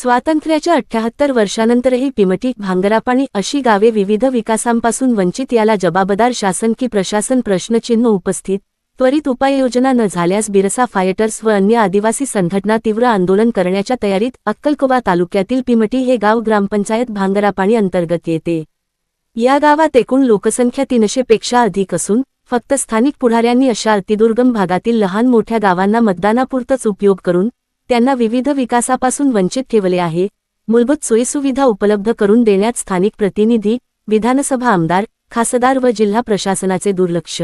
स्वातंत्र्याच्या अठ्ठ्याहत्तर वर्षानंतरही पिमटी भांगरापाणी अशी गावे विविध विकासांपासून वंचित याला जबाबदार शासन की प्रशासन प्रश्नचिन्ह उपस्थित त्वरित उपाययोजना न झाल्यास बिरसा फायटर्स व अन्य आदिवासी संघटना तीव्र आंदोलन करण्याच्या तयारीत अक्कलकोवा तालुक्यातील पिमटी हे गाव ग्रामपंचायत भांगरापाणी अंतर्गत येते. या गावात एकूण लोकसंख्या तीनशे पेक्षा अधिक असून फक्त स्थानिक पुढाऱ्यांनी अशा अतिदुर्गम भागातील लहान मोठ्या गावांना मतदानापुरतच उपयोग करून त्यांना विविध विकासापासून वंचित ठेवले आहे. मूलभूत सोयीसुविधा उपलब्ध करून देण्यात स्थानिक प्रतिनिधी विधानसभा आमदार खासदार व जिल्हा प्रशासनाचे दुर्लक्ष.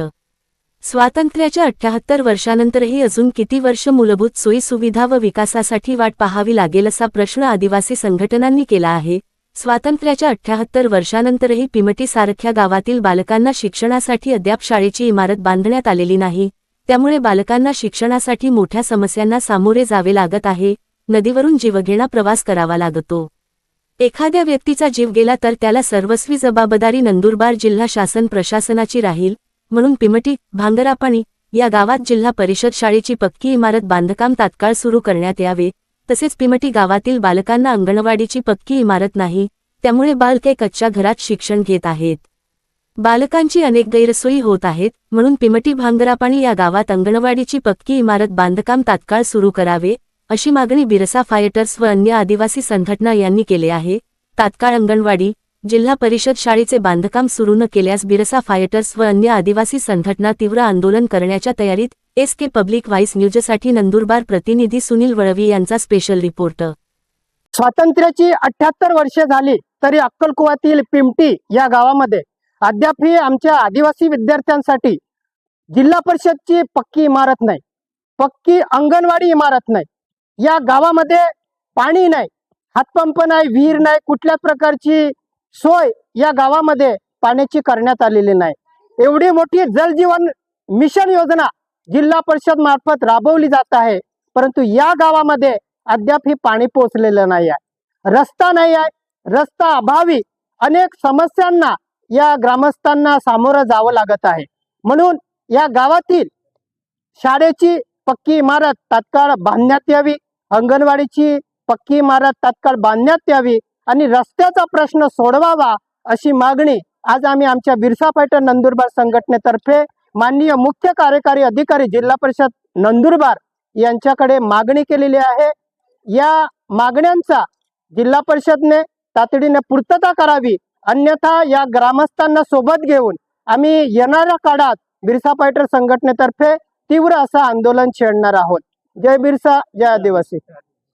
स्वातंत्र्याच्या अठ्याहत्तर वर्षानंतरही अजून किती वर्ष मूलभूत सोयीसुविधा व विकासासाठी वाट पाहावी लागेल असा प्रश्न आदिवासी संघटनांनी केला आहे. स्वातंत्र्याच्या अठ्याहत्तर वर्षानंतरही पिमटीसारख्या गावातील बालकांना शिक्षणासाठी अद्याप शाळेची इमारत बांधण्यात आलेली नाही. त्यामुळे बालकांना शिक्षणासाठी मोठ्या समस्यांना सामोरे जावे लागत आहे नदीवरून जीवघेणा प्रवास करावा लागतो. एखाद्या व्यक्तीचा जीव गेला तर त्याला सर्वस्वी जबाबदारी नंदुरबार जिल्हा शासन प्रशासनाची राहील म्हणून पिमटी भांगरापाणी या गावात जिल्हा परिषद शाळेची पक्की इमारत बांधकाम तात्काळ सुरू करण्यात यावे तसेच पिमटी गावातील बालकांना अंगणवाडीची पक्की इमारत नाही त्यामुळे बालके कच्च्या घरात शिक्षण घेत आहेत. बालकांची अनेक गैरसोयी होत आहेत म्हणून पिमटी भांगरापाणी या गावात अंगणवाडीची पक्की इमारत बांधकाम तात्काळ सुरू करावे अशी मागणी बिरसा फायटर्स व अन्य आदिवासी संघटना यांनी केले आहे. तात्काळ अंगणवाडी जिल्हा परिषद शाळेचे बांधकाम सुरू न केल्यास बिरसा फायटर्स व अन्य आदिवासी संघटना तीव्र आंदोलन करण्याच्या तयारीत एस के पब्लिक व्हाईस न्यूजसाठी नंदुरबार प्रतिनिधी सुनील वळवी यांचा स्पेशल रिपोर्ट. स्वातंत्र्याची अठ्याहत्तर वर्षे झाली तरी अक्कलकुवातील पिमटी या गावामध्ये अद्याप ही आमच्या आदिवासी विद्यार्थ्यांसाठी जिल्हा परिषदची पक्की इमारत नाही पक्की अंगणवाडी इमारत नाही. या गावामध्ये पाणी नाही हातपंप नाही विहीर नाही कुठल्याच प्रकारची सोय या गावामध्ये पाण्याची करण्यात आलेली नाही. एवढी मोठी जलजीवन मिशन योजना जिल्हा परिषद मार्फत राबवली जात आहे परंतु या गावामध्ये अद्याप ही पाणी पोचलेलं नाही आहे. रस्ता नाही आहे रस्ता अभावी अनेक समस्यांना या ग्रामस्थांना सामोरं जावं लागत आहे. म्हणून या गावातील शाळेची पक्की इमारत तात्काळ बांधण्यात यावी अंगणवाडीची पक्की इमारत तात्काळ बांधण्यात यावी आणि रस्त्याचा प्रश्न सोडवावा अशी मागणी आज आम्ही आमच्या बिरसा पैठण नंदुरबार संघटनेतर्फे माननीय मुख्य कार्यकारी अधिकारी जिल्हा परिषद नंदुरबार यांच्याकडे मागणी केलेली आहे. या मागण्यांचा जिल्हा परिषदने तातडीने पूर्तता करावी अन्यथा या ग्रामस्थांना सोबत घेऊन आम्ही येणाऱ्या काळात बिरसा पायटर संघटनेतर्फे तीव्र असं आंदोलन छेडणार आहोत. जय बिरसा जय आदिवासी.